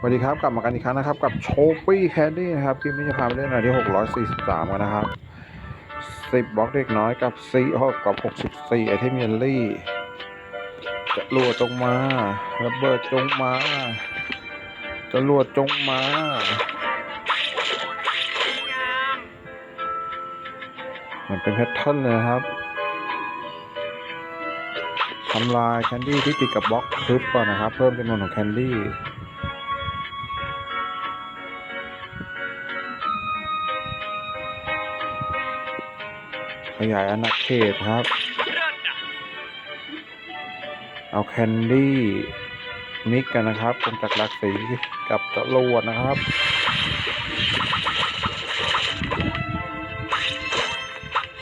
สวัสดีครับกลับมากันอีกครั้งนะครับ กับโชปี้แคนดี้นะครับคลิปนี้จะพาไปเล่นหน่อยที่ 643 กันนะครับ 10บล็อกเด็กน้อยกับ4 6กับ 64 ไอเทมเยลลี่ จะรวดจงมาระเบิดจงมา จะรวดจงมาเหมือนเป็นแพทเทิร์นเลยครับทำลายแคนดี้ที่ติดกับบล็อกทึบก่อนนะครับ เพิ่มจำนวนของแคนดี้ ขยายอาณาเขตครับ เอาแคนดี้ มิกกันนะครับกงจากหลักสีกับจรวดนะครับ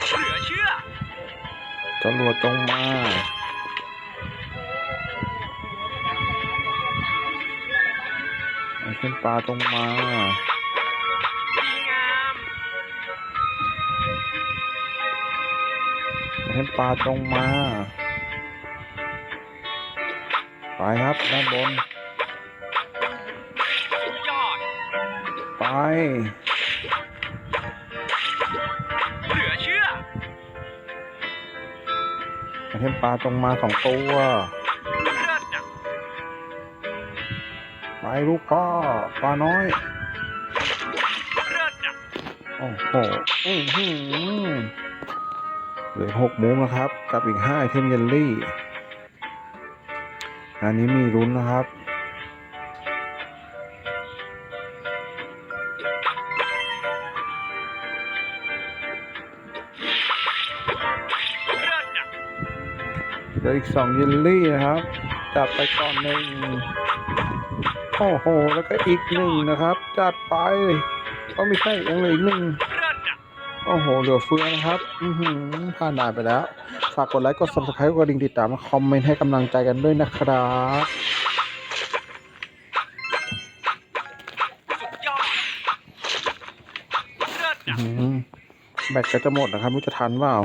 เหลือเชื่อจรวดจงมาไอ้ขึ้นปลาจงมา ไอ้ขึ้นปลาจงมา ไปครับด้านบนสุดยอดไป เหลือเชื่อไอ้ขึ้นปลาจงมาสองตัวเลิศนะไปลูกพ่อปลาน้อยเลิศนะโอ้โห อื้อหือ เหลือหกมุ้งนะครับ กับอีกห้าเทมเยลลี่ อันนี้มีรุ้นนะครับเลิศนะเหลืออีกสองเยลลี่นะครับ จัดไปก่อนหนึ่งโอ้โห แล้วก็อีกหนึ่งนะครับ จัดไปก็ไม่ใช่ยังเหลืออีกหนึ่ง โอ้โห เหลือเฟือนะครับ อือหือผ่านด่านไปแล้ว ฝากกดไลค์ กด subscribe กดดิ่งติดตามคอมเมนต์ให้กำลังใจกันด้วยนะครับอืมแบตก็จะหมดนะครับไม่จะทันเปล่า